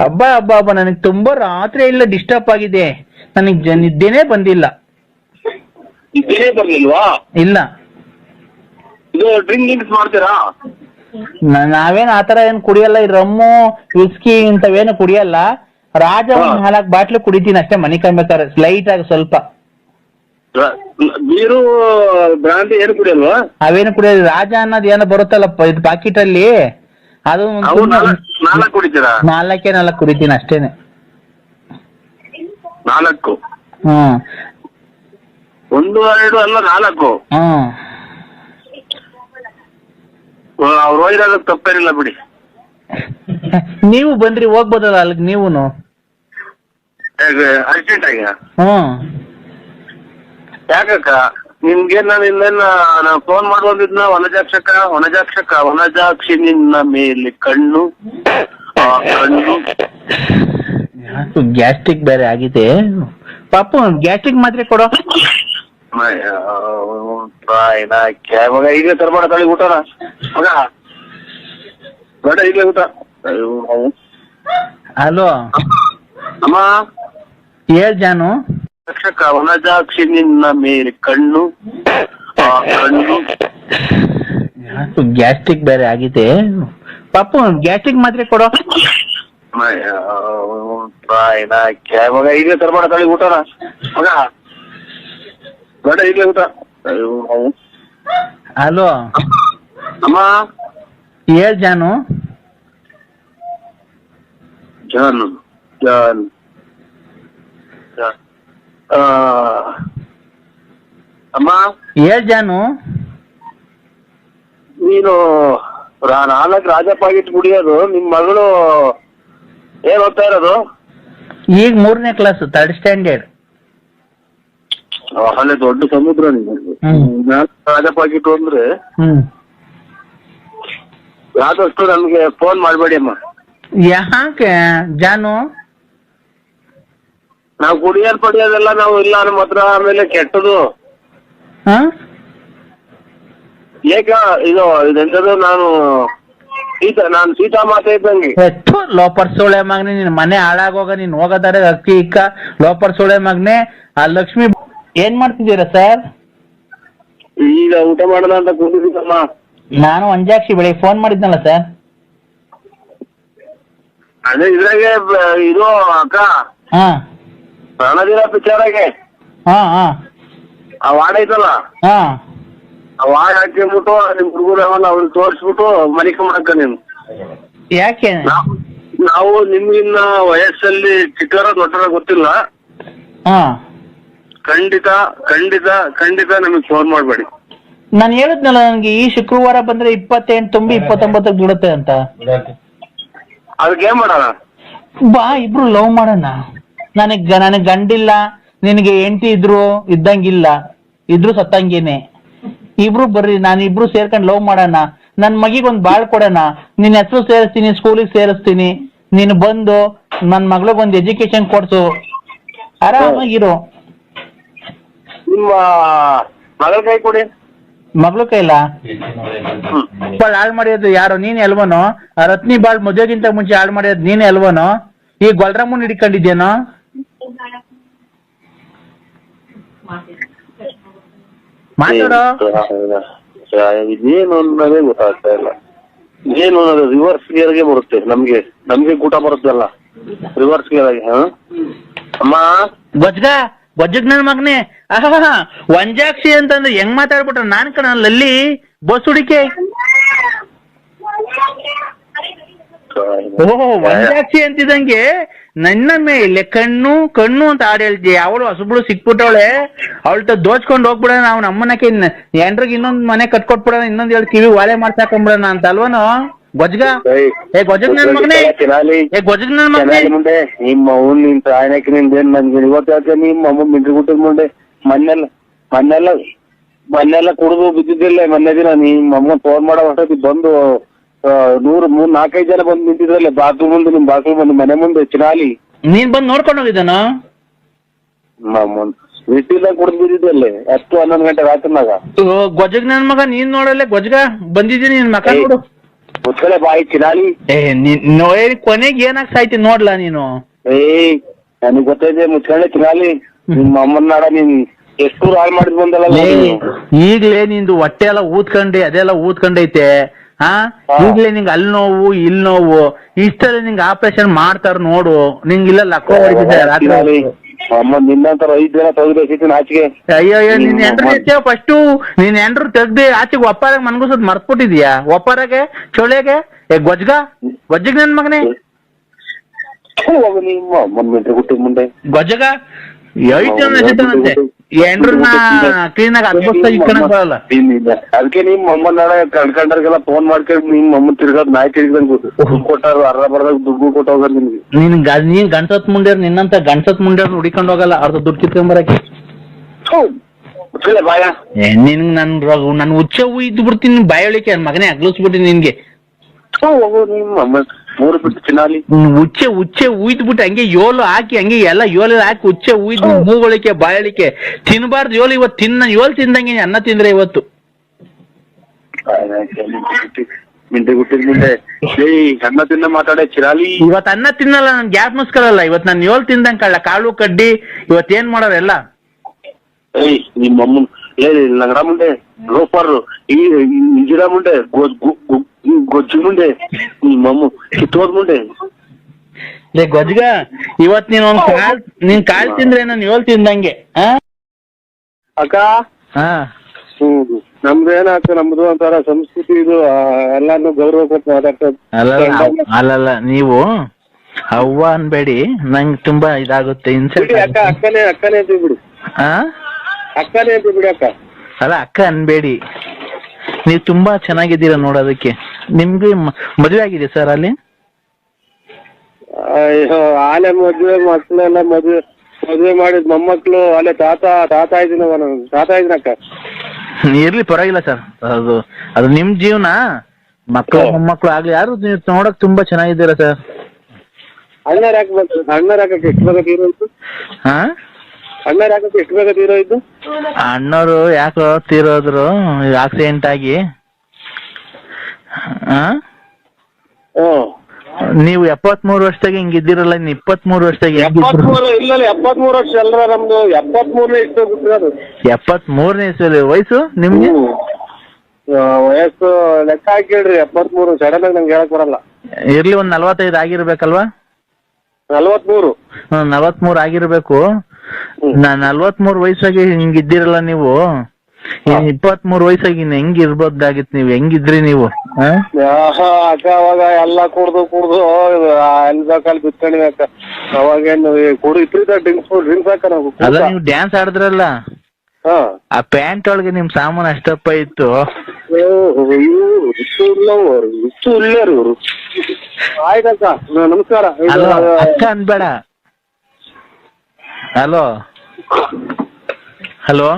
ಹಬ್ಬ ಹಬ್ಬ ಹಬ್ಬ ನನಗೆ ತುಂಬಾ ರಾತ್ರಿ ಎಲ್ಲ ಡಿಸ್ಟರ್ಬ್ ಆಗಿದೆ. ನನಗೆ ನಿದ್ದೆನೆ ಬಂದಿಲ್ಲ. ಬರ್ಲಿಲ್ವಾ ಇಲ್ಲ. ಇದು ಮಾಡ್ತೀರಾ? ನಾವೇನ್ ಆತರ ಏನ್ ಕುಡಿಯಲ್ಲ? ಈ ರಮ್ಮು ವಿಸ್ಕಿ ಇಂಥವೇನು ಕುಡಿಯಲ್ಲ. ರಾಜ ಒಂದ್. ನಾಲ್ಕು ಬಾಟ್ಲು ಕುಡಿತೀನಿ ಅಷ್ಟೇ ಮನೆ ಕಮ್ಬೇಕಾದ್ರೆ ಸ್ಲೈಟ್ ಆಗಿ ಸ್ವಲ್ಪ. ನೀರು ಬೀರು ಬ್ರಾಂಡಿ ಏನು ಕುಡಿಯಲ್ವಾ? ಅವೇನು ಕುಡಿಯೋದು ರಾಜ ಅನ್ನೋದು ಏನೋ ಬರುತ್ತಲ್ಲ ಇದು ಪಾಕಿಟ್ ಅಲ್ಲಿ. ಅದು ಅವು ನಾಲ್ಕು ನಾಲ್ಕು ಕುಡಿತೀರಾ? ನಾಲ್ಕೇ ನಾಲ್ಕು ಕುಡಿತೀನಿ ಅಷ್ಟೇನೆ. ನಾಲ್ಕು? ಹ್ಮ್ ಒಂದು ಎರಡು ಅಲ್ಲ ನಾಲ್ಕು? ಹ್ಮ್ ಅವ್ರು ಹೋಗಿರೋದಕ್ಕೆ ತಪ್ಪೇನಿಲ್ಲ ಬಿಡಿ. ನೀವು ಬಂದ್ರಿ ಹೋಗ್ಬೋದಲ್ಲ ಅಲ್ಲಿಗೆ ನೀವುನು? ಅರ್ಜೆಂಟ್ ಆಗಿ ಹ್ಮ್ ಯಾಕಕ್ಕ? ನಿಮ್ಗೆ ನಾನು ಇನ್ನೇನ ನಾನು ಫೋನ್ ಮಾಡುವಂತಿದ್ನ ವನಜಾಕ್ಷಕ ವನಜಾಕ್ಷಕ ವನಜಾಕ್ಷಿ ನಿನ್ನ ಮೇಲೆ ಕಣ್ಣು ಆ ಕಣ್ಣು. ಯಾಕೋ ಗ್ಯಾಸ್ಟ್ರಿಕ್ ಬೇರೆ ಆಗಿದೆ. ಪಾಪು ಗ್ಯಾಸ್ಟ್ರಿಕ್ ಮಾತ್ರೆ ಕೊಡೋ. ಮಗ ಈಗಲೇ ತರ್ಬೇಡ ತಳಿ ಊಟನ. ಮಗ ಬೇಡ ಈಗಲೇ ಊಟ. ಅಯ್ಯೋ. ಹಲೋ. ಅಮ್ಮ. ಹೇಳ್ ಜಾನು. ರಕ್ಷಕ ವನಜಾಕ್ಷಿ ನಿನ್ನ ಮೇಲೆ ಕಣ್ಣು ಆ ಕಣ್ಣು. ಯಾಕೋ ಗ್ಯಾಸ್ಟ್ರಿಕ್ ಬೇರೆ ಆಗಿದೆ. ಪಾಪು ಗ್ಯಾಸ್ಟ್ರಿಕ್ ಮಾತ್ರೆ ಕೊಡೋ. ಮಗ ಈಗಲೇ ತರ್ಬೇಡ ತಳಿ ಊಟನ. ಮಗ ಬೇಡ ಈಗ ಊಟ. ಹಲೋ. ಅಮ್ಮ. ಹೇಳ್ ಜಾನು. ಜಾನು ಜಾನ್. ಅಮ್ಮ? ಏ ಜಾನು. ನೀನು ರಾ- ನಾಲ್ಕು ಆಗಿಟ್ಟು ಪಾಕಿಟ್ ಕುಡಿಯೋದು ನಿಮ್ ಮಗಳು ಏನ್ ಓದ್ತಾ ಇರೋದು? ಈಗ ಮೂರನೇ ಕ್ಲಾಸ್ ಥರ್ಡ್ ಸ್ಟ್ಯಾಂಡರ್ಡ್ ಅಲ್ಲೇ ದೊಡ್ಡ ಸಮುದ್ರ ರಾಜಪ್ಪ ಹ್ಮ್. ನಾಲ್ಕು ರಾಜ ಪಾಕಿಟ್ ಅಂದ್ರೆ ಹ್ಮ್. ಆದಷ್ಟು ನಮ್ಗೆ ಫೋನ್ ಮಾಡಬೇಡಿ ಅಮ್ಮ. ಯಾಕೆ ಜಾನು? ನಾವು ಕುಡಿಯೋದ್ ಪಡಿಯೋದೆಲ್ಲ ನಾವು ಇಲ್ಲ ನಮ್ಮ ಹತ್ರ ಆಮೇಲೆ ಕೆಟ್ಟದು. ಹ ಏಕ ಇದು ಇದೆಂತದು ನಾನು ಸೀತಾ ನಾನು ಸೀತಾ ಮಾತೆ ಇದ್ದಂಗೆ. ಹೆಚ್ಚು ಲೋಪರ್ ಸೋಳೆ ಮಗನೆ ನಿನ್ ಮನೆ ಹಾಳಾಗೋಗ ನೀನ್ ಹೋಗದಾರೆ ಅಕ್ಕಿ ಇಕ್ಕ. ಲೋಪರ್ ಸೋಳೆ ಮಗನೆ ಆ ಲಕ್ಷ್ಮಿ ಏನ್ ಮಾಡ್ತಿದ್ದೀರಾ ಸರ್? ಈಗ ಊಟ ಮಾಡಲ್ಲ ಅಂತ ಕೂತಿದ್ದೀನಮ್ಮ ನಾನು ಅಂಜಾಕ್ಷಿ ಬೆಳಿಗ್ಗೆ ಫೋನ್ ಮಾಡಿದ್ನಲ್ಲ ಸರ್. ಅದೇ ಇದ್ರಾಗೆ ಬ- ಇದು ಅಕ್ಕ. ಹಾ. ರಣದಿನ ಪಿಕ್ಚರಾಗೆ ಹಾ ಹಾ. ಆ ವಾರ್ಡ್ ಐತಲ್ಲ? ಹಾ. ಆ ವಾರ್ಡ್ ಹಾಕಿಬಿಟ್ಟು ನಿಮ್ ಹುಡುಗರು ಅವನ್ನ ಅವ್ರಿಗೆ ತೋರಿಸ್ಬಿಟ್ಟು ಮಾಡಕ ನೀನು. ಯಾಕೆ? ನಾವು ನಾವು ನಿಮ್ಗಿನ್ನ ವಯಸ್ಸಲ್ಲಿ ಚಿಕ್ಕರ ದೊಡ್ಡರ ಗೊತ್ತಿಲ್ಲ. ಹಾ. ಖಂಡಿತ ಖಂಡಿತ ಖಂಡಿತ ನಮಗೆ ಫೋನ್ ಮಾಡಬೇಡಿ. ನಾನು ಹೇಳಿದ್ನಲ್ಲ ನನಗೆ ಈ ಶುಕ್ರವಾರ ಬಂದ್ರೆ ಇಪ್ಪತ್ತೆಂಟು ತುಂಬಿ ಇಪ್ಪತ್ತೊಂಬತ್ತಕ್ಕೆ ಬಿಡುತ್ತೆ ಅಂತ. ಅದಕ್ಕೆ ಏನ್ ಮಾಡೋಣ? ಬಾ ಇಬ್ರು ಲವ್ ಮಾಡೋಣ. ನನಗ್ ನನಗ್ ಗಂಡಿಲ್ಲ ನಿನಗೆ ಹೆಂಡತಿ ಇದ್ರು ಇದ್ದಂಗಿಲ್ಲ ಇದ್ರು ಸತ್ತಂಗೇನೆ. ಇಬ್ರು ಬರ್ರಿ ನಾನು ಇಬ್ರು ಸೇರ್ಕೊಂಡು ಲವ್ ಮಾಡೋಣ. ನನ್ ಮಗಿಗೊಂದ್ ಬಾಳ್ ಕೊಡೋಣ. ನಿನ್ ಹೆಸರು ಸೇರಿಸ್ತೀನಿ ಸ್ಕೂಲಿಗೆ ಸೇರಿಸ್ತೀನಿ. ನೀನು ಬಂದು ನನ್ ಮಗಳಿಗೊಂದು ಎಜುಕೇಶನ್ ಕೊಡ್ಸು. ಆರಾಮಾಗಿರು. ನಿಮ್ಮ ಮಗಳ ಕೈ ಕೊಡಿ. ಮಗಳು ಕೈಲ. ಬಾಳ್ ಹಾಳು ಮಾಡಿರೋದು ಯಾರು? ನೀನ್ ಎಲ್ವನೋ? ರತ್ನಿ ಬಾಳ್ ಮದುವೆಗಿಂತ ಮುಂಚೆ ಹಾಳು ಮಾಡಿರೋದು ನೀನ್ ಎಲ್ವನೋ? ಈ ಗೊಲ್ರಮ್ಮನ್ ಹಿಡ್ಕೊಂಡಿದ್ಯೇನೋ? ಅನ್ನೋದೇ ಗೊತ್ತಾಗ್ತಾ ಇಲ್ಲ. ಏನು ಅನ್ನೋದು ರಿವರ್ಸ್ಗೆ ಬರುತ್ತೆ ನಮ್ಗೆ. ನಮ್ಗೆ ಕೂಟ ಬರುತ್ತಲ್ಲ ರಿವರ್ಸ್ ಗೇರ್ ಆಗಿ ಹಾ? ಅಮ್ಮ? ಬಜ್ಗ ಬಜ್ಜಗ್ ನನ್ ಮಗನೇ. ಆಹಾ ವಂಜಾಕ್ಷಿ ಅಂತಂದ್ರೆ ಹೆಂಗ್ ಮಾತಾಡ್ಬಿಟ್ರ? ನಾನ್ ಕಣ ಲಲ್ಲಿ ಬಸ್ ಹುಡಿಕೆ. ಓಹೋ ಒಂದಾಕ್ಷಿ ಅಂತಿದಂಗೆ ನನ್ನ ಮೇಲೆ ಕಣ್ಣು ಕಣ್ಣು ಅಂತ ಹಾಡು ಹೇಳ್ತಿ ಅವಳು ಹೊಸಬ್ಳು ಸಿಕ್ಬಿಟ್ಟವಳೆ? ಅವಳ್ತ ದೋಚ್ಕೊಂಡು ಹೋಗ್ಬಿಡೋಣ ಅವ್ನ ಅಮ್ಮನಕ್ಕೆ ಎಂಡ್ರಿಗೆ ಇನ್ನೊಂದ್ ಮನೆ ಕಟ್ಕೊಟ್ಬಿಡೋಣ ಇನ್ನೊಂದ್ ಎರಡು ಕಿವಿ ವಾಲೆ ಮಾಡ್ಸಾಕೊಂಡ್ಬಿಡೋಣ ಅಂತ ಅಲ್ವನೋ ಗೊಜ್ಗ ಏ ಗೊಜಗ್ ನನ್ ಮಗನೇ. ಏ ಗೊಜ್ಜಗ್ ನನ್ ಮಗನೇ. ಮುಂದೆ ನಿಮ್ಮ ಅವ್ನ ನಿನ್ ತಾಯನಕ್ಕೆ ನಿಂದೇನ್ ನನ್ಗೆ ಇವತ್ತು ಹೇಳ್ತೀನಿ ನಿಮ್ಮ ಅಮ್ಮ ಮಿಂಟ್ರಿ ಗುಟ್ಟದ ಮುಂದೆ? ಮನ್ನೆಲ್ಲ ಮನ್ನೆಲ್ಲ ಮನ್ನೆಲ್ಲ ಕುಡಿದು ಬಿದ್ದಿದ್ದಿಲ್ಲ ಮೊನ್ನೆ ದಿನ ನಿಮ್ಮ ಅಮ್ಮ ಫೋನ್ ಮಾಡೋ ಅಷ್ಟೊತ್ತಿಗೆ ಬಂದು ನೂರು ಮೂರ್ ನಾಲ್ಕೈದು ಜನ ಬಂದು ನಿಂತಿದ್ರಲ್ಲ ಬಾತ್ರೂಮ್ ಮುಂದೆ ನಿಮ್ ಬಾತ್ರೂಮ್ ಬಂದು ಮನೆ ಮುಂದೆ ಚಿನಾಲಿ. ನೀನ್ ಬಂದ್ ನೋಡ್ಕೊಂಡು ಹೋಗಿದ್ದಾನ? ಬಿಟ್ಟಿಲ್ಲ ಕುಡಿದು ಬಿದ್ದಿದ್ದಲ್ಲೇ ಹತ್ತು ಹನ್ನೊಂದು ಗಂಟೆ ರಾತ್ರಿನಾಗ. ಗೊಜ್ಜಗ್ ನನ್ ಮಗ ನೀನ್ ನೋಡಲ್ಲೇ ಗೊಜ್ಗ ಬಂದಿದ್ದೀನಿ ನಿನ್ ಮಕ. ನೋಡು ಮುಚ್ಕಲೆ ಬಾಯಿ ಚಿರಾಳಿ ಏ ನೀನ್ ಕೊನೆಗೆ ಏನಾಗ್ ಸಾಯ್ತಿ ನೋಡ್ಲಾ ನೀನು? ಏ ನನಗ್ ಗೊತ್ತೈತೆ ಮುಚ್ಕೊಂಡೆ ತಿನ್ನಾಲಿ ನಿಮ್ಮ ಅಮ್ಮನ್ ನಾಡ ನೀನ್ ಎಷ್ಟು ಹಾಳು ಮಾಡಿದ್ ಬಂದಲ್ಲ ಈಗ್ಲೇ ನಿಂದು ಹೊಟ್ಟೆ ಎಲ್ಲ ಊದ್ಕೊಂಡೆ ಅದೆಲ್ಲ ಊದ್ಕೊಂಡೈತೆ. ಹಾ? ಈಗಲೇ ನಿಂಗೆ ಅಲ್ಲಿ ನೋವು ಇಲ್ಲಿ ನೋವು ಇಷ್ಟಲ್ಲಿ ನಿಂಗೆ ಆಪರೇಷನ್ ಮಾಡ್ತಾರ ನೋಡು. ನಿಂಗೆ ಇಲ್ಲ ಲಕ್ಕ ಅಮ್ಮ ಐದ್ ದಿನ ತೆಗ್ದು ಆಚೆಗೆ. ಅಯ್ಯೋ ಅಯ್ಯೋ ನಿನ್ ಅಮ್ಮ- ಫಸ್ಟು ನೀನ್ ಎಂಟ್ರು ತೆಗ್ದಿ ಆಚೆಗೆ ಒಪ್ಪಾರಾಗ ಮನ್ಗುಸದ್ ಮರ್ತ್ಬಿಟ್ಟಿದ್ಯಾ? ಒಪ್ಪಾರಾಗೆ? ಚೊಳೆಗೆ ಏ ಗೊಜ್ಗ? ಗೊಜ್ಜಗ ನನ್ ಮಗನೇ? ನಿಮ್ಮ ಮುಂದೆ. ಗೊಜ್ಜಗ ಐದು ಎಸಿತಾನಂತೆ. ಎಂಡ್ರನ್ನ ಕ್ಲೀನ್ ಆಗಿ ಅದ್ಭುತ ಇಟ್ಕೊಳಕ್ ಬರಲ್ಲ ಇಲ್ಲ. ಅದಕ್ಕೆ ನಿಮ್ ಅಮ್ಮನ ನಾಳೆ ಫೋನ್ ಮಾಡ್ಕೊಂಡು ನಿಮ್ ಮಮ್ಮ ತಿರ್ಗದ್ ನಾಯಿ ತಿರ್ಗದಂಗ್ ದುಡ್ಡು ಕೊಟ್ಟಾರ ಅರ್ಧ ಬರ್ದಾಗ ದುಡ್ಡು ಕೊಟ್ಟೋಗ ನಿಮ್ಗೆ. ನೀನ್ ನೀನ್ ಗಂಟತ್ ಮುಂಡ್ಯಾರ್ ನಿನ್ನಂತ ಗಂಡ್ಸತ್ ಮುಂಡ್ಯಾರ್ ಹುಡಿಕೊಂಡ್ ಹೋಗಲ್ಲ ಅರ್ಧ ದುಡ್ಡು ಕಿತ್ಕೊಂಬರಕ್ಕೆ. ನಿನ್ ನನ್ ನನ್ ಉಚ್ಚ ಇದ್ದು ಬಿಡ್ತೀನಿ ಬಾಯೊಳಿಕೆ ಮಗನೇ ಅಗ್ಲಿಸ್ಬಿಟ್ಟು ನಿನ್ಗೆ. ನಿಮ್ಮ ಮೂರು ಬಿಟ್ಟು ಚಿನ್ನಾಲಿ ನೀನ್ ಉಚ್ಚೆ ಉಚ್ಚೆ ಉಯ್ದು ಬಿಟ್ಟು ಹಂಗೆ ಯೋಲು ಹಾಕಿ ಹಂಗೆ ಎಲ್ಲ ಯೋಲ ಹಾಕಿ ಉಚ್ಚೆ ಉಯ್ದು ಮೂಗೊಳಿಕೆ ಬಾಯಳಿಕೆ. ತಿನ್ಬಾರ್ದು ಯೋಲು ಇವತ್ತು ತಿನ್ನ ಯೋಲ್ ತಿಂದಂಗೆ ಅನ್ನ ತಿಂದ್ರೆ ಇವತ್ತು. ಮಿಂಟ್ರಿ ಗುಟ್ಟಿದ ಮುಂದೆ. ಏಯ್ ಅನ್ನ ತಿನ್ನ ಮಾತಾಡೆ ಚಿರಾಲಿ. ಇವತ್ತು ಅನ್ನ ತಿನ್ನಲ್ಲ ನನ್ ಗ್ಯಾಪ್ ಮುಸ್ಕರಲ್ಲ ಇವತ್ತು ನಾನು ಯೋಲ್ ತಿಂದಂಗ್ ಕಳ್ಳ ಕಾಳು ಕಡ್ಡಿ ಇವತ್ತು ಏನ್ ಮಾಡೋರೆಲ್ಲ ಏಯ್ ನಿಮ್ಮ ಅಮ್ಮನ್ ಏ ಲಂಗಡ ಮುಂಡೆ ಲೋಫರ್ ಈ ಇಂಜಿರ ಮುಂಡೆ ಗೊ- ಗೊಜ್ಜು ಮುಂಡೆ ನಿಮ್ಮ ಅಮ್ಮ ಕಿತ್ತೋದ್ ಮುಂಡೆ ಲೇ ಗೊಜ್ಗ ಇವತ್ ನೀನ್ ಒಂದ್ ಕಾಲ್ ನೀನ್ ಕಾಲ್ ತಿಂದ್ರೆ ನಾನು ಯೋಲ್ ತಿಂದಂಗೆ ಆ? ಅಕ್ಕ? ಹಾ. ಹ್ಮ್. ನಮ್ದು ಒಂಥರ ಸಂಸ್ಕೃತಿ ಇದು ಆ, ಎಲ್ಲಾನು ಗೌರವ ಕೊಟ್ಟು ಮಾತಾಡ್ತೇವೆ ಅಲ್ಲಲ್ಲ ಅಲ್ಲಲ್ಲ ನೀವು ಅವ್ವ ಅನ್ಬೇಡಿ ನಂಗೆ ತುಂಬಾ ಇದಾಗುತ್ತೆ ಇನ್ಸಲ್ಟ್ ಬಿಡಿ ಅಕ್ಕ ಅಕ್ಕನೇ ಅಕ್ಕನೇ ಅಂತ ಬಿಡು. ಆ? ಅಕ್ಕನೇ ಅಂತ ಬಿಡಿ ಅಕ್ಕ. ಅಲ್ಲ ಅಕ್ಕ ಅನ್ಬೇಡಿ. ನೀವು ತುಂಬಾ ಚೆನ್ನಾಗಿದ್ದೀರಾ ನೋಡೋದಕ್ಕೆ. ನಿಮ್ಗೆ ಮದುವೆ ಆಗಿದೆ ಸರ್ ಅಲ್ಲಿ? ಅಯ್ಯೋ ಆಲೆ ಮದ್ವೆ ಮಕ್ಕಳೆಲ್ಲ ಮದ್ವೆ ಮದ್ವೆ ಮಾಡಿದ್ ಮೊಮ್ಮಕ್ಳು ಅಲ್ಲೇ ತಾತ ತಾತ ಇದ್ದೀನವ ನಾನು ತಾತ ಇದ್ದೀನಕ್ಕ ಇರ್ಲಿ ಪರವಾಗಿಲ್ಲ ಸರ್. ಅದು ಅದು ನಿಮ್ ಜೀವನ. ಮಕ್ಕಳು ಮೊಮ್ಮಕ್ಳು ಮೊಮ್ಮಕ್ಕಳು ಆಗ್ಲಿ ಯಾರು ನೀವು ನೋಡಕ್ ತುಂಬಾ ಚೆನ್ನಾಗಿದ್ದೀರಾ ಸರ್? ಅಣ್ಣರ್ ಯಾಕೆ ಬಂತು ಅಣ್ಣರ್ ಯಾಕಕ್ಕೆ ಎಷ್ಟು ಬೇಗ ತೀರೋಯ್ತು ಹಾ? ಅಣ್ಣರ್ ಯಾಕಕ್ಕೆ ಎಷ್ಟು ಬೇಗ ತೀರೋಯ್ತು ಅಣ್ಣವರು ಯಾಕೋ ತೀರೋದ್ರು ಆಕ್ಸಿಡೆಂಟ್ ಆಗಿ. ನೀವು ಎಪ್ಪತ್ಮೂರು ವರ್ಷದಾಗ ಹಿಂಗಿದ್ದೀರಲ್ಲ ಇನ್ನು ಇಪ್ಪತ್ಮೂರು ವರ್ಷದಾಗ ಎಪ್ಪತ್ಮೂರು ಇಲ್ಲ ಎಪ್ಪತ್ಮೂರು ವರ್ಷ ಅಲ್ರ ನಮ್ದು. ಎಪ್ಪತ್ಮೂರನೇ ಇಷ್ಟು ಎಪ್ಪತ್ಮೂರನೇ ಇಸ್ವಿ ವಯಸ್ಸು ನಿಮ್ಗೆ? ವಯಸ್ಸು ಲೆಕ್ಕ ಹಾಕಿಡ್ರಿ ಎಪ್ಪತ್ಮೂರು. ಸಡನ್ ಆಗಿ ನಂಗೆ ಹೇಳಕ್ ಬರಲ್ಲ. ಇರ್ಲಿ ಒಂದ್ ನಲ್ವತ್ತೈದು ಆಗಿರ್ಬೇಕಲ್ವಾ? ನಲ್ವತ್ಮೂರು. ನಲವತ್ಮೂರು ಆಗಿರ್ಬೇಕು. ನಾ ನಲ್ವತ್ಮೂರು ವಯಸ್ಸಾಗಿ ಹಿಂಗಿದ್ದೀರಲ್ಲ ನೀವು? ಇನ್ ಇಪ್ಪತ್ಮೂರು ವಯಸ್ಸಾಗಿ ಇನ್ ಹೆಂಗ್ ಇರ್ಬೋದಾಗಿತ್ತು ನೀವು? ಹೆಂಗಿದ್ರಿ ನೀವು? ಆ? ಆಹಾ, ಅಕ್ಕ ಅವಾಗ ಎಲ್ಲ ಕುಡ್ದು ಕುಡ್ದು ಎಲ್ಲ ಬೇಕಲ್ಲಿ ಬಿತ್ಕೊಂಡಿವಿ ಅಕ್ಕ. ಅವಾಗೇನು ಈ ಕುಡಿ ಇತ್ರಿದ ಡ್ರಿಂಕ್ಸ್ ಡ್ರಿಂಕ್ಸ್ ಅಕ್ಕ ನಾವು. ಅಲ್ಲ ನೀವು ಡ್ಯಾನ್ಸ್ ಆಡಿದ್ರಲ್ಲ? ಹಾ. ಆ ಪ್ಯಾಂಟ್ ಒಳಗೆ ನಿಮ್ ಸಾಮಾನು ಅಷ್ಟಪ್ಪ ಇತ್ತು. ಇವ್ರು ಇಷ್ಟು ಉಳ್ಳವರು ಇಷ್ಟು ಉಳ್ಳರು ಇವರು. ಆಯ್ತಕ್ಕ ನ- ನಮಸ್ಕಾರ. ಇದು, ಅಲೋ ಅಕ್ಕ ಅನ್ಬೇಡ. Hello hello.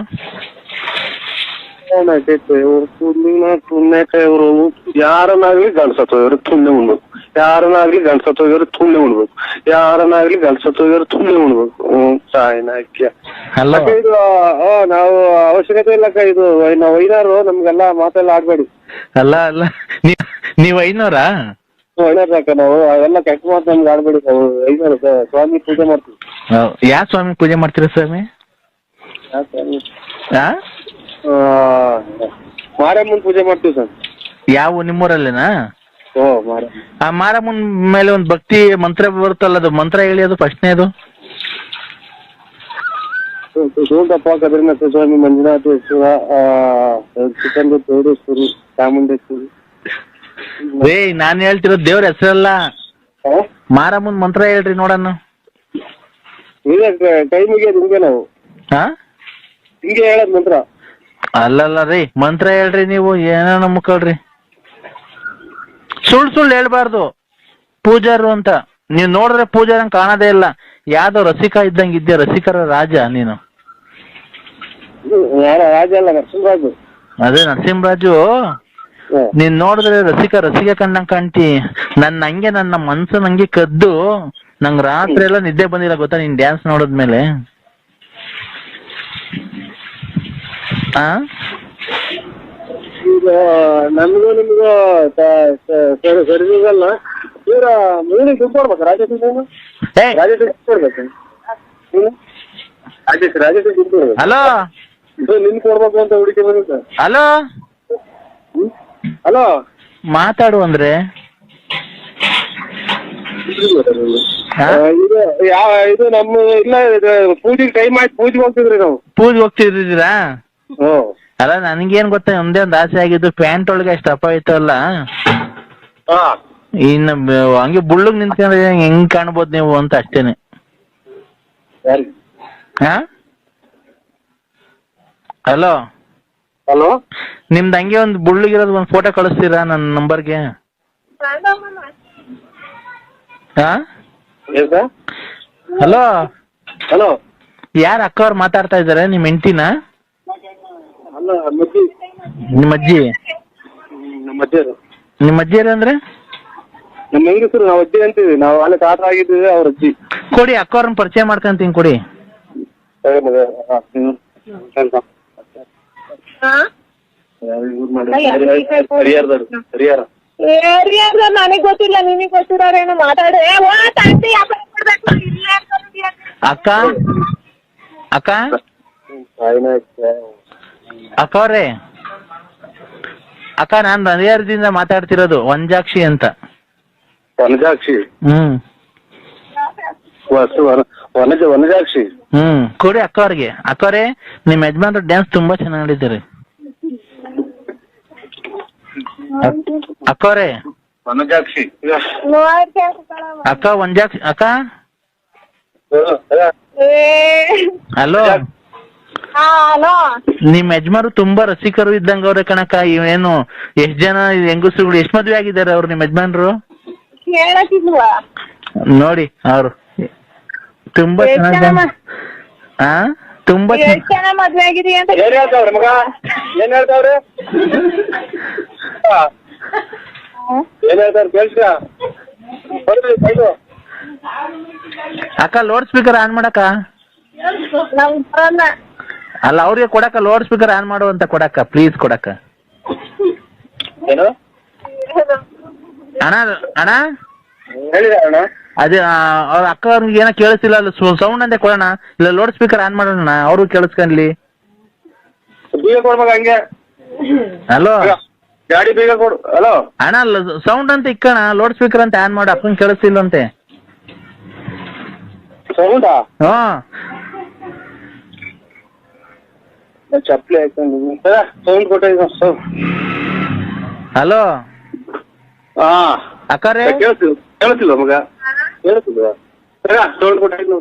ಏನಾಯ್ತೈತೆ ಇವ್ರು ತುಲ್ಲಿನ ತುಣ್ಣೆಕ ಇವರು ಯಾರನ್ನಾಗ್ಲಿ ಗಂಡ್ಸತ್ ಹೋಗ್ಯಾರ ತುಣ್ಣೆ ಉಣ್ಬೇಕು. ಯಾರನ್ನಾಗ್ಲಿ ಗಂಡ್ಸತ್ ಹೋಗ್ಯಾರ ತುಣ್ಣೆ ಉಣ್ಬೇಕು. ಯಾರನ್ನಾಗ್ಲಿ ಗಂಡ್ಸತ್ ಹೋಗ್ಯಾರ ತುಣ್ಣೆ ಉಣ್ಬೇಕು. ಹ್ಮ್ ಸಾಯ್ನಾಕ್ಯ ಹಲೋ ಅಕ್ಕ ಇದು ಆ, ನಾವು ಅವಶ್ಯಕತೆ ಇಲ್ಲಕ್ಕ ಇದು ನಾವು ಐನಾರು ನಮ್ಗೆಲ್ಲ ಮಾತೆಲ್ಲ ಆಡ್ಬೇಡಿ ಅಲ್ಲ ಅಲ್ಲ. ನೀವ್ ನೀವ್ ಐನೂರಾ ಒಳ್ಳೇದ್ ಅಕ್ಕ ನಾವು ಅವೆಲ್ಲ ಕೆಟ್ಟ ಮಾತು ನಮ್ಗೆ ಆಡ್ಬೇಡಿ ನಾವು ಐನಾರು ಸ- ಸ್ವಾಮಿ ಪೂಜೆ ಮಾಡ್ತೀವಿ. ಯಾ ಸ್ವಾಮಿ ಪೂಜೆ ಮಾಡ್ತೀರಾ ಸ್ವಾಮಿ? ಯಾ ಸ್ವಾಮಿ? ಆ ಆ, ಮಾರಮ್ಮನ್ ಪೂಜೆ ಮಾಡ್ತೀವಿ ಸರ್. ಯಾವ ನಿಮ್ಮೂರಲ್ಲೇನಾ? ಓ ಮಾರ ಆ ಮಾರಮ್ಮನ್ ಮೇಲೆ ಒಂದು ಭಕ್ತಿ ಮಂತ್ರ ಬರುತ್ತಲ್ಲ ಅದು ಮಂತ್ರ ಹೇಳಿ ಅದು ಫಸ್ಟ್ನೇದು ಅದು ಕದ್ರಿನಾಥ ಸ್ವಾಮಿ ಮಂಜುನಾಥೇಶ್ವರ ಚಿಕ್ಕಂದು ತೇಡೇಶ್ವರಿ ಚಾಮುಂಡೇಶ್ವರಿ. ಏ ನಾನ್ ಹೇಳ್ತಿರೋದು ದೇವ್ರ ಹೆಸರಲ್ಲ. ಮಾರಮ್ಮನ್ ಮಂತ್ರ ಹೇಳ್ರಿ ನೋಡಣ ಇದೆ ಕೈ ಮುಗಿಯೋದು ಹಿಂಗೆ ನಾವು. ಹಾ ಹಿಂಗೆ ಹೇಳದ್ ಮಂತ್ರ. ಅಲ್ಲಲ್ಲ ರೀ ಮಂತ್ರ ಹೇಳ್ರಿ ನೀವು ಏನೋ ನಂಬ್ಕೊಳ್ರಿ. ಸುಳ್ಳು ಸುಳ್ಳು ಹೇಳ್ಬಾರ್ದು. ಪೂಜಾರು ಅಂತ. ನೀವ್ ನೋಡಿದ್ರೆ ಪೂಜಾರ ಕಾಣೋದೇ ಇಲ್ಲ. ಯಾವ್ದೋ ರಸಿಕ ಇದ್ದಂಗ ಇದ್ದೆ ರಸಿಕರ ರಾಜ ನೀನು. ಯಾರ ರಾಜ ಅಲ್ಲ ನರಸಿಂಹರಾಜು. ಅದೇ ನರಸಿಂಹರಾಜು. ನೀನ್ ನೋಡಿದ್ರೆ ರಸಿಕ ರಸಿಕ ಕಂಡಂಗ್ ಕಾಣ್ತಿ. ನನ್ನ ಹಂಗೆ ನನ್ನ ಮನ್ಸು ನಂಗೆ ಕದ್ದು. ನಂಗ್ ರಾತ್ರಿ ಎಲ್ಲ ನಿದ್ದೆ ಬಂದಿಲ್ಲ ಗೊತ್ತಾ ನೀನ್ ಡ್ಯಾನ್ಸ್ ನೋಡಿದ್ಮೇಲೆ? ಆ? ಈಗ ನಮಗೂ ನಿಮಗೂ ಇವ್ರ ಇವನಿಗೆ ದುಡ್ಡು ಕೊಡ್ಬೇಕು ರಾಜೇಶ್ ಏ! ರಾಜೇಶ್ ದುಡ್ಡು ಕೊಡ್ಬೇಕು. ನೀನು? ರಾಜೇಶ್ ರಾಜೇಶ್ ದುಡ್ಡು ಕೊಡ್ಬೇಕು. ಹಲೋ? ಇದು ನಿನ್ ಕೊಡ್ಬೇಕು ಅಂತ ಹುಡುಕಿ ಬಂದಿದ್ದ? ಹಲೋ? ಹಲೋ? ಮಾತಾಡು ಅಂದ್ರೆ. ಹಾ? ಇದು ಯಾವ ಇದು ನಮ್ಮ ಇಲ್ಲ ಇದು ಪೂಜೆಗೆ ಟೈಮ್ ಆಯ್ತು ಪೂಜೆಗೆ ಹೋಗ್ತಿದ್ರಿ ನಾವು. ಪೂಜೆ ಹೋಗ್ತಿದ್ದೀರಾ ಅಲ್ಲ ನನ್ಗೇನ್ ಗೊತ್ತಾ ಒಂದೇ ಒಂದು ಆಸೆ ಆಗಿದ್ದು ಪ್ಯಾಂಟ್ ಒಳಗೆ ಅಷ್ಟು ಅಪ್ಪ ಇತ್ತಲ್ಲ? ಹಾ. ಇನ್ನು ಬ- ಹಂಗೆ ಬುಳ್ಳಗ್ ನಿಂತ್ಕೊಂಡ್ರೆ ಹೆಂಗ್ ಕಾಣ್ಬೋದು ನೀವು ಅಂತ ಅಷ್ಟೇನೆ. ಹಾ? ಹಲೋ? ಹಲೋ? ನಿಮ್ದ ಹಂಗೆ ಒಂದು ಬುಳ್ಳಗಿರೋದು ಒಂದು ಫೋಟೋ ಕಳಿಸ್ತೀರಾ ನನ್ನ ನಂಬರ್ಗೆ? ಹಾ? ಏನ್ ಸರ್ ಹಲೋ? ಹಲೋ? ಯಾರು ಅಕ್ಕವ್ರು ಮಾತಾಡ್ತಾ ಇದಾರೆ ನಿಮ್ಮ ಹೆಂಡ್ತಿನ? ಅಲ್ಲ ಮಜ್ಜಿ ನಿಮ್ಮ ಅಜ್ಜಿ ನಮ್ಮ ಅಜ್ಜಿಯರು ನಿಮ್ಮ ಅಜ್ಜಿ ಅಂದ್ರೆ? ನಮ್ಮ ಹೆಂಗಸರು ನಾವು ಅಜ್ಜಿ ಅಂತೀವಿ. ನಾವು ಅಲ್ಲಿ ತಾತ ಆಗಿದ್ದೀವಿ ಅವ್ರ ಅಜ್ಜಿ. ಕೊಡಿ ಅಕ್ಕವ್ರನ್ನ ಪರಿಚಯ ಮಾಡ್ಕೊಂತೀನಿ ಕೊಡಿ. ಸರಿ ಮಗ ಹಾ, ಹ್ಮ್. ಯಾರು ಇವ್ರು ಮಾಡಿ- ಹರಿಹರದವ್ರು, ಹರಿಹರ. ಏರಿಯಾದ ನನಗ್ ಗೊತ್ತಿಲ್ಲ ನಿನಗ್ ಗೊತ್ತಿರೋರೇನು ಮಾತಾಡ ತಂದೆ ಅಕ್ಕ? ಅಕ್ಕ? ಸಾಯಿನಾಯ್ತು. ಅಕ್ಕ ನಾನು ಹರಿಹರದಿಂದ ಮಾತಾಡ್ತಿರೋದು ವಂಜಾಕ್ಷಿ ಅಂತ. ವನಜಾಕ್ಷಿ ಹ್ಮ್. ವಸು ವನ ವನಜ ವನಜಾಕ್ಷಿ? ಹ್ಮ್. ಕೊಡಿ ಅಕ್ಕವ್ರಿಗೆ. ಅಕ್ಕವ್ರೆ ನಿಮ್ಮ ಯಜಮಾನ್ರು ಡ್ಯಾನ್ಸ್ ತುಂಬಾ ಚೆನ್ನಾಗಿ ಆಡಿದ್ದಾರೆ ಅಕ್ಕವ್ರೆ. ವನಜಾಕ್ಷಿ. ಅಕ್ಕ ವಂಜಾಕ್ಷಿ ಅಕ್ಕ? Hello hello. ನಿಮ್ ಯಜಮಾರು ತುಂಬಾ ರಸಿಕರು ಇದ್ದಂಗ ಅವ್ರೆ ಕಣಕ್ಕ ಇವೇನು ಎಷ್ಟ್ ಜನ ಹೆಂಗಸುಗಳು ಎಷ್ಟ್ ಮದ್ವೆ ಆಗಿದ್ದಾರೆ ಅವ್ರು ನಿಮ್ ಯಜಮಾನ್ರು? ಕೇಳತಿಲ್ವಾ ನೋಡಿ ಅವ್ರು. ತುಂಬಾ ಎಷ್ಟ್ ಜನ ಚೆನ್ನಾಗಿ ಮ- ಆ? ತುಂಬಾ ಚೆನ್ನ- ಎಷ್ಟ್ ಜನ ಮದ್ವೆ ಆಗಿದಿ ಅಂತ ಏನ್ ಹೇಳ್ತಾವ್ರೆ ಮಗ? ಏನ್ ಹೇಳ್ತಾವ್ರೆ? ಹಾ. ಏನ್ ಹೇಳ್ತಾರ ಕೇಳ್ಸ ಬರ್ರಿ ಬೈದು ಅಕ್ಕ ಲೌಡ್ ಸ್ಪೀಕರ್ ಆನ್ ಮಾಡಕ್ಕ. ನಮ್ ಬರಲ್ಲ ಅಲ್ಲ ಅವ್ರಿಗೆ ಕೊಡಕ ಲೌಡ್ ಸ್ಪೀಕರ್ ಆನ್ ಮಾಡು ಅಂತ ಕೊಡಕ ಪ್ಲೀಸ್ ಕೊಡಕ ಏನು? ಅಣ್ಣ ಅಣ್ಣ? ಹೇಳಿದ ಅಣ್ಣ. ಅದೇ ಅವ್ರ ಅಕ್ಕ ಅವ್ರಿಗೆ ಏನೋ ಕೇಳಿಸ್ತಿಲ್ಲ ಅಲ್ಲ ಸೌಂಡ್ ಅಂತ ಕೊಡೋಣ ಇಲ್ಲ ಲೌಡ್ ಸ್ಪೀಕರ್ ಆನ್ ಮಾಡೋಣ ಅವರು ಕೇಳಿಸ್ಕೊಂಡ್ಲಿ. ಬೀಗ ಕೊಡ್ಬೇಕು ಹಂಗೆ. ಹಲೋ ಗಾಡಿ ಬೀಗ ಕೊಡು. ಹಲೋ ಅಣ್ಣ ಸೌಂಡ್ ಅಂತ ಇಕ್ಕಣ ಲೌಡ್ ಸ್ಪೀಕರ್ ಅಂತ ಆನ್ ಮಾಡು ಅಕ್ಕಂಗೆ ಕೇಳಿಸ್ತಿಲ್ಲಂತೆ ಸೌಂಡಾ ಹ್ಞೂ ಚಪ್ಪಲಿ ಹಾಕೊಂಡು ಸೌಂಡ್ ಕೊಟ್ಟಿದ್ದ ಸೌಂಡ್ ಹಲೋ? ಹಾ. ಅಕ್ಕಾರೆ? ಕೇಳ್ತಿಲ್ಲ ಕೇಳ್ತಿಲ್ಲ ಮಗ? ಕೇಳಿಸ್ತಿಲ್ವ ಸೌಂಡ್ ಕೊಟ್ಟಿದ್ದು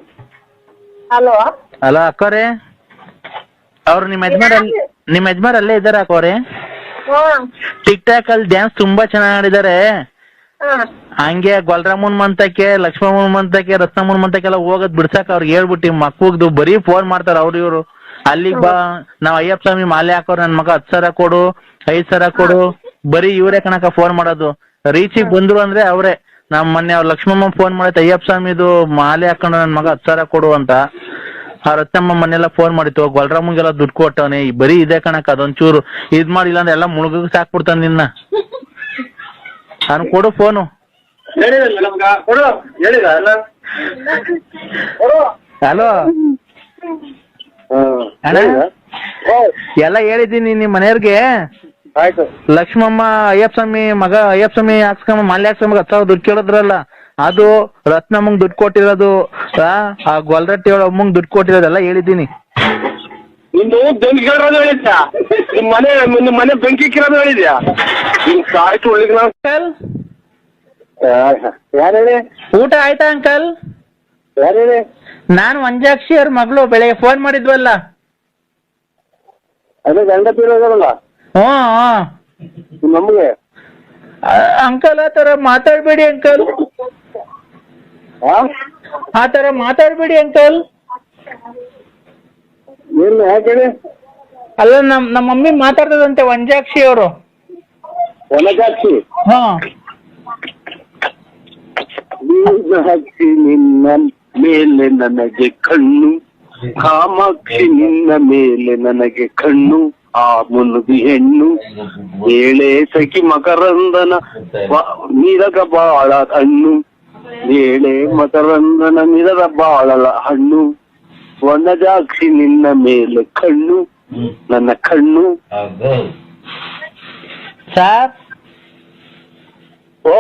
ಹಲೋ? ಹಲೋ ಅಕ್ಕವ್ರೆ ಅವ್ರು ನಿಮ್ಮ ಯಜಮಾರ್ ನಿಮ್ಮ ಯಜಮಾರ್ ಅಲ್ಲೇ ಇದ್ದಾರೆ ಅಕ್ಕೋರೆ? ಟಿಕ್ ಟಾಕ್ ಅಲ್ಲಿ ಡ್ಯಾನ್ಸ್ ತುಂಬಾ ಚೆನ್ನಾಗಿ ಆಡಿದ್ದಾರೆ. ಹಂಗೆ ಗೊಲ್ರಾಮನ್ ಮಂತಕ್ಕೆ ಲಕ್ಷ್ಮಣ ಮಂತಕ್ಕೆ ರತ್ನಮ್ಮನ್ ಮಂತಕ್ಕೆಲ್ಲ ಹೋಗೋದ್ ಬಿಡ್ಸಕ್ ಅವ್ರಿಗೆ ಹೇಳ್ಬಿಟ್ಟು ಮಕ್ಕಳ್ದು ಬರೀ ಫೋನ್ ಮಾಡ್ತಾರ ಅವ್ರು ಇವ್ರು. ಅಲ್ಲಿಗ್ ಬಾ. ನಾವ್ ಅಯ್ಯಪ್ಪ ಸ್ವಾಮಿ ಮಾಲೆ ಹಾಕೋ ನನ್ ಮಗ ಹತ್ ಸಾವಿರ ಕೊಡು ಐದ್ ಸಾವಿರ ಕೊಡು. ಬರೀ ಇವ್ರೇ ಕಣಕ ಫೋನ್ ಮಾಡೋದು. ರೀಚಿಗ್ ಬಂದ್ರು ಅಂದ್ರೆ ಅವ್ರೆ. ನಮ್ ಮೊನ್ನೆ ಅವ್ರ ಲಕ್ಷ್ಮಮ್ಮ ಫೋನ್ ಮಾಡೈತೆ ಅಯ್ಯಪ್ಪ ಸ್ವಾಮಿದು ಮಾಲೆ ಹಾಕೊಂಡು ನನ್ ಮಗ ಹತ್ ಸಾವಿರ ಕೊಡು ಅಂತ. ಆ ರತ್ನಮ್ಮ ಮನೆಲ್ಲ ಫೋನ್ ಮಾಡಿತ್ತು ಗೊಲ್ರಾಮಂಗೆಲ್ಲ ದುಡ್ಡು ಕೊಟ್ಟವನೆ. ಬರೀ ಇದೆ ಕಣಕ ಅದೊಂಚೂರು ಇದ್ ಮಾಡಿಲ್ಲ ಅಂದ್ರೆ ಎಲ್ಲ ಮುಳುಗಕ್ ಸಾಕ್ಬಿಡ್ತಾನೆ ನಿನ್ನ. ನಾನು ಕೊಡು ಫೋನು ಹೇಳಿದಲ್ಲ ನಮ್ಗ? ಕೊಡು. ಹೇಳಿದ ಅಲ್ಲ ಹಲೋ. ಅಣ್ಣ? ಎಲ್ಲ ಹೇಳಿದ್ದೀನಿ ನಿಮ್ಮ ಮನೆಯವ್ರಿಗೆ. ಆಯ್ತು. ಲಕ್ಷ್ಮಮ್ಮ ಅಯ್ಯಪ್ಪ ಸ್ವಾಮಿ ಮಗ ಅಯ್ಯಪ್ಪ ಸ್ವಾಮಿ ಹಾಕ್ಸ್ಕೊಂಬ ಮಾಲೆ ಹಾಕ್ಸ್ಕೊಂಬ ಹತ್ತು ಸಾವಿರ ದುಡ್ಡು ಕೇಳಿದ್ರಲ್ಲ ಅದು ರತ್ನಮ್ಮಂಗ್ ದುಡ್ಡು ಕೊಟ್ಟಿರೋದು ಆ, ಆ ಗೊಲ್ರಟ್ಟಿ ಅಮ್ಮಂಗ್ ದುಡ್ಡು ಕೊಟ್ಟಿರೋದೆಲ್ಲ ಹೇಳಿದ್ದೀನಿ. ನಿಮ್ದು ಬೆಂಕಿ ಕೇಳೋದು ಹೇಳಿದ್ಯಾ? ನಿಮ್ ಮನೆ ನಿಮ್ ಮನೆ ಬೆಂಕಿ ಕೇಳೋದು ಹೇಳಿದ್ಯಾ? ನಿಮ್ ಕಾಯ್ತು ನಾವು ಅಂಕಲ್? ಯಾರು ಹೇಳಿ? ಊಟ ಆಯ್ತಾ ಅಂಕಲ್? ಯಾರು ಹೇಳಿ? ನಾನು ಮಂಜಾಕ್ಷಿ ಅವ್ರ ಮಗಳು ಬೆಳಗ್ಗೆ ಫೋನ್ ಮಾಡಿದ್ವಲ್ಲ. ಅದೇ ಗಂಡ ತೀರೋದಲ್ಲ ಹ್ಞೂ. ನಿಮ್ಮ ಅಂಕಲ್ ಆ ಥರ ಮಾತಾಡಬೇಡಿ ಅಂಕಲ್. ಹಾ ಆ ಥರ ಮಾತಾಡಬೇಡಿ ಅಂಕಲ್. ಏನ್ ಯಾಕೆ ಹೇಳಿ? ಅಲ್ಲ ನಮ್ಮ ನಮ್ಮ ಮಮ್ಮಿ ಮಾತಾಡ್ತದಂತೆ ವಂಜಾಕ್ಷಿ ಅವರು. ವನಜಾಕ್ಷಿ? ಹಾಂ. ನಿನ್ನ ಮೇಲೆ ನನಗೆ ಕಣ್ಣು ಕಾಮಾಕ್ಷಿ ನಿನ್ನ ಮೇಲೆ ನನಗೆ ಕಣ್ಣು ಆ ಮುನ್ನುದಿ ಹೆಣ್ಣು ಏಳೆ ಸಖಿ ಮಕರಂದನ ವ- ಬಾಳ ಹಣ್ಣು ಏಳೆ ಮಕರಂದನ ನಿರದ ಬಾಳಲ ಹಣ್ಣು ವನಜಾಕ್ಷಿ ನಿನ್ನ ಮೇಲೆ ಕಣ್ಣು ನನ್ನ ಕಣ್ಣು. ಸರ್? ಓ.